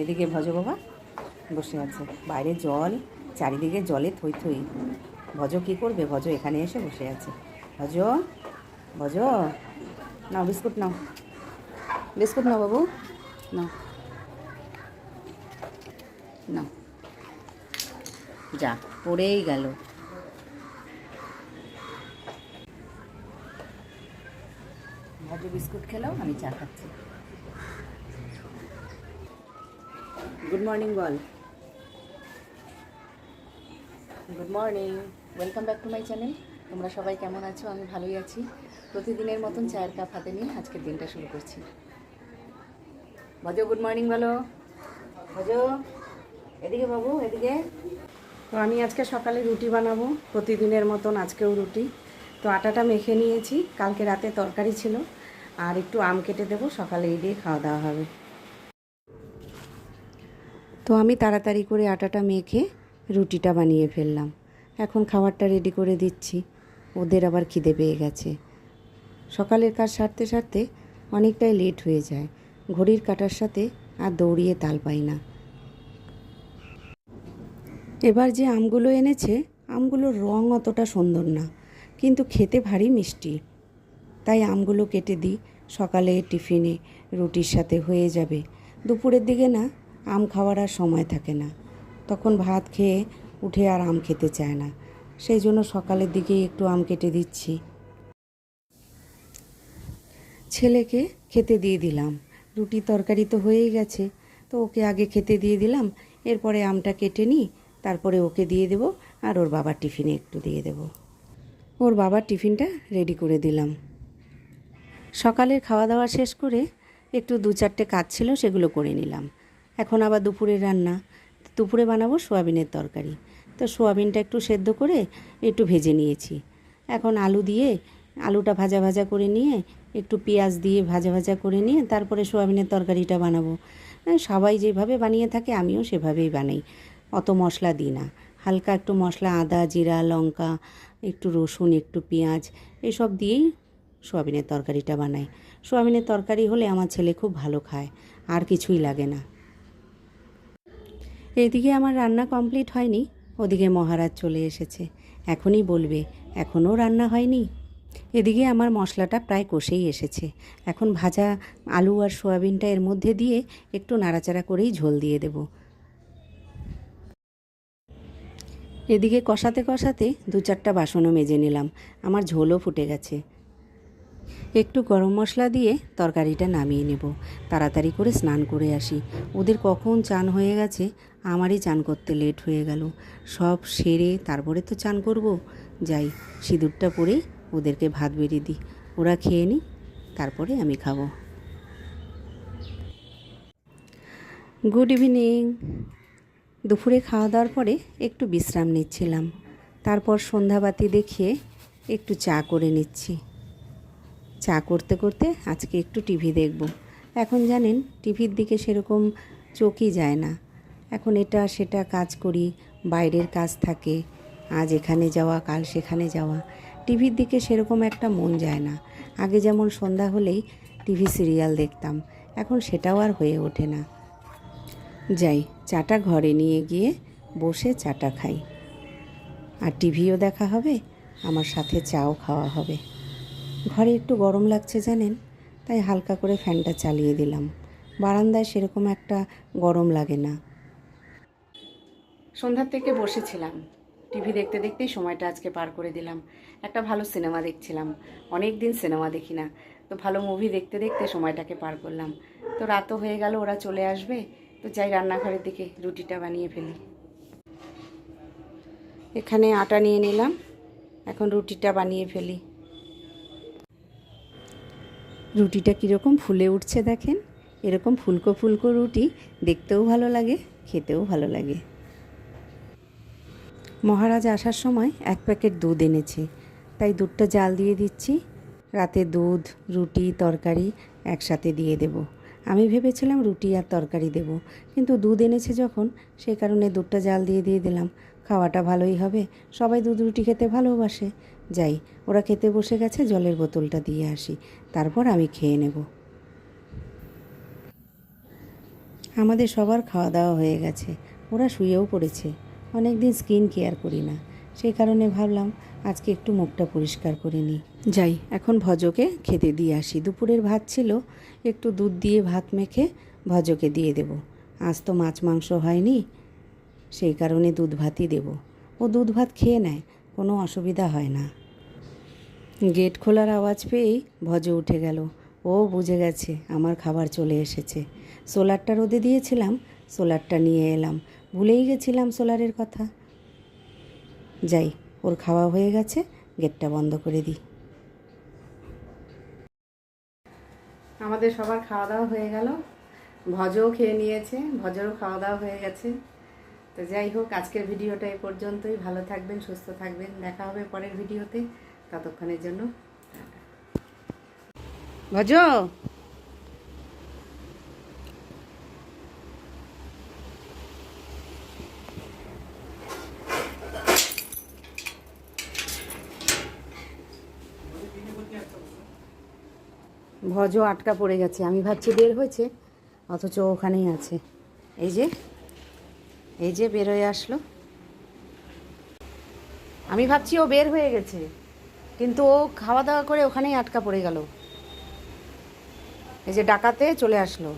এদিকে ভজ বাবা বসে আছে। বাইরে জল, চারিদিকে জলে থই থই। ভজ কী করবে? ভজ এখানে এসে বসে আছে। ভজ ভজ। নাও, বিস্কুট নাও। বিস্কুট নাও বাবু। নাও। নাও। যা, পড়েই গেল। ভজ বিস্কুট খেলাও আমি চা খাচ্ছি। Good morning ball good morning welcome back to my channel তোমরা সবাই কেমন আছো? আমি ভালোই আছি। প্রতিদিনের মতন চায়ের কাপ হাতে নিয়ে আজকের দিনটা শুরু করছি। ভজ গুড মর্নিং বলো। ভজ এদিকে বাবু এদিকে। তো আমি আজকে সকালে রুটি বানাবো। প্রতিদিনের মতন আজকেও রুটি। তো আটাটা মেখে নিয়েছি। কালকে রাতে তরকারি ছিল। আর একটু আম কেটে দেবো। সকালে এই দিয়ে খাওয়া দাওয়া হবে। তো আমি তাড়াতাড়ি করে আটাটা মেখে রুটিটা বানিয়ে ফেললাম। এখন খাবারটা রেডি করে দিচ্ছি। ওদের আবার খিদে পেয়ে গেছে। সকালের কাজ সারতে সারতে অনেকটাই লেট হয়ে যায়। ঘড়ির কাটার সাথে আর দৌড়িয়ে তাল পাই না। এবার যে আমগুলো এনেছে, আমগুলোর রং অতটা সুন্দর না। কিন্তু খেতে ভারী মিষ্টি। তাই আমগুলো কেটে দিই। সকালে টিফিনে রুটির সাথে হয়ে যাবে। দুপুরের দিকে না আম খাওয়ার আর সময় থাকে না। তখন ভাত খেয়ে উঠে আর আম খেতে চায় না। সেই জন্য সকালের দিকে একটু আম কেটে দিচ্ছি। ছেলেকে খেতে দিয়ে দিলাম। রুটি তরকারি তো হয়েই গেছে। তো ওকে আগে খেতে দিয়ে দিলাম। এরপরে আমটা কেটে নিই। তারপরে ওকে দিয়ে দেব আর ওর বাবার টিফিনে একটু দিয়ে দেব। ওর বাবার টিফিনটা রেডি করে দিলাম। সকালের খাওয়া দাওয়া শেষ করে একটু দু চারটে কাজ ছিল সেগুলো করে নিলাম। এখন আবার দুপুরের রান্না। দুপুরে বানাবো সোয়াবিনের তরকারি। তো সোয়াবিনটা একটু সেদ্ধ করে একটু ভেজে নিয়েছি। এখন আলু দিয়ে আলুটা ভাজা ভাজা করে নিয়ে একটু পেঁয়াজ দিয়ে ভাজা ভাজা করে নিয়ে তারপরে সোয়াবিনের তরকারিটা বানাবো। সবাই যেভাবে বানিয়ে থাকে আমিও সেভাবেই বানাই। অত মশলা দিই না। হালকা একটু মশলা, আদা, জিরা, লঙ্কা, একটু রসুন, একটু পেঁয়াজ, এসব দিয়েই সোয়াবিনের তরকারিটা বানাই। সোয়াবিনের তরকারি হলে আমার ছেলে খুব ভালো খায়, আর কিছুই লাগে না। এদিকে আমার রান্না কমপ্লিট হয়নি, ওদিকে মহারাজ চলে এসেছে। এখনই বলবে, এখনও রান্না হয়নি? এদিকে আমার মশলাটা প্রায় কষেই এসেছে। এখন ভাজা আলু আর সোয়াবিনটা এর মধ্যে দিয়ে একটু নাড়াচাড়া করেই ঝোল দিয়ে দেব। এদিকে কষাতে কষাতে দু চারটা বাসনও মেজে নিলাম। আমার ঝোলও ফুটে গেছে। একটু গরম মশলা দিয়ে তরকারিটা নামিয়ে নেব। তাড়াতাড়ি করে স্নান করে আসি। ওদের কখন চান হয়ে গেছে, আমারই চান করতে লেট হয়ে গেল। সব সেরে তারপরে তো চান করব। যাই, সিঁদুরটা পরে ওদেরকে ভাত বেরিয়ে দিই। ওরা খেয়ে নিই তারপরে আমি খাব। Good evening. দুপুরে খাওয়া দাওয়ার পরে একটু বিশ্রাম নিচ্ছিলাম। তারপর সন্ধ্যাবাতি দেখিয়ে একটু চা করে নিচ্ছি। চা করতে করতে আজকে একটু টিভি দেখব। এখন জানেন, টিভির দিকে সেরকম চোখই যায় না। এখন এটা সেটা কাজ করি, বাইরের কাজ থাকে, আজ এখানে যাওয়া, কাল সেখানে যাওয়া। টিভির দিকে সেরকম একটা মন যায় না। আগে যেমন সন্ধ্যা হলেই টিভি সিরিয়াল দেখতাম, এখন সেটাও আর হয়ে ওঠে না। যাই, চাটা ঘরে নিয়ে গিয়ে বসে চাটা খাই। আর টিভিও দেখা হবে, আমার সাথে চাও খাওয়া হবে। ঘরে একটু গরম লাগছে জানেন, তাই হালকা করে ফ্যানটা চালিয়ে দিলাম। বারান্দায় সেরকম একটা গরম লাগে না। সন্ধ্যার থেকে বসেছিলাম। টিভি দেখতে দেখতেই সময়টা আজকে পার করে দিলাম। একটা ভালো সিনেমা দেখছিলাম। অনেক দিন সিনেমা দেখি না। তো ভালো মুভি দেখতে দেখতে সময়টাকে পার করলাম। তো রাতও হয়ে গেল, ওরা চলে আসবে। তো যাই রান্নাঘরের দিকে রুটিটা বানিয়ে ফেলি। এখানে আটা নিয়ে নিলাম। এখন রুটিটা বানিয়ে ফেলি। রুটিটা কীরকম ফুলে উঠছে দেখেন। এরকম ফুলকো ফুলকো রুটি দেখতেও ভালো লাগে, খেতেও ভালো লাগে। মহারাজ আসার সময় এক প্যাকেট দুধ এনেছে। তাই দুধটা জাল দিয়ে দিচ্ছি। রাতে দুধ, রুটি, তরকারি একসাথে দিয়ে দেব। আমি ভেবেছিলাম রুটি আর তরকারি দেব, কিন্তু দুধ এনেছে যখন সেই কারণে দুধটা জাল দিয়ে দিয়ে দিলাম। খাওয়াটা ভালোই হবে। সবাই দুধ রুটি খেতে ভালোবাসে। যাই, ওরা খেতে বসে গেছে, জলের বোতলটা দিয়ে আসি। তারপর আমি খেয়ে নেব। আমাদের সবার খাওয়া দাওয়া হয়ে গেছে। ওরা শুয়েও পড়েছে। অনেক দিন স্কিন কেয়ার করি না। সেই কারণে ভাবলাম, আজকে একটু মুখটা পরিষ্কার করে নিই। যাই, এখন ভজকে খেতে দিয়ে আসি। দুপুরের ভাত ছিল, একটু দুধ দিয়ে ভাত মেখে ভজকে দিয়ে দেব। আজ তো মাছ মাংস হয়নি, সেই কারণে দুধ ভাতই দেব। ও দুধ ভাত খেয়ে নেয়, কোনো অসুবিধা হয় না। গেট খোলার আওয়াজ পেয়েই ভজ উঠে গেল। ও বুঝে গেছে আমার খাবার চলে এসেছে। সোলারটা রোদে দিয়েছিলাম, সোলারটা নিয়ে এলাম। ভুলেই গেছিলাম সোলারের কথা। যাই, ওর খাওয়া হয়ে গেছে, গেটটা বন্ধ করে দিই। আমাদের সবার খাওয়া দাওয়া হয়ে গেল। ভজও খেয়ে নিয়েছে, ভজরও খাওয়া দাওয়া হয়ে গেছে। তো যাই হোক, আজকের ভিডিওটা এ পর্যন্তই। ভালো থাকবেন, সুস্থ থাকবেন। দেখা হবে পরের ভিডিওতে। ততক্ষণের জন্য? ভজ। ভজ আটকা পড়ে গেছে। আমি ভাবছি বের হয়েছে, অথচ ওখানেই আছে। এই যে এই যে বের হয়ে আসলো। আমি ভাবছি ও বের হয়ে গেছে। কিন্তু ও খাওয়া দাওয়া করে ওখানেই আটকা পড়ে গেল। এই যে ডাকাতে চলে আসলো।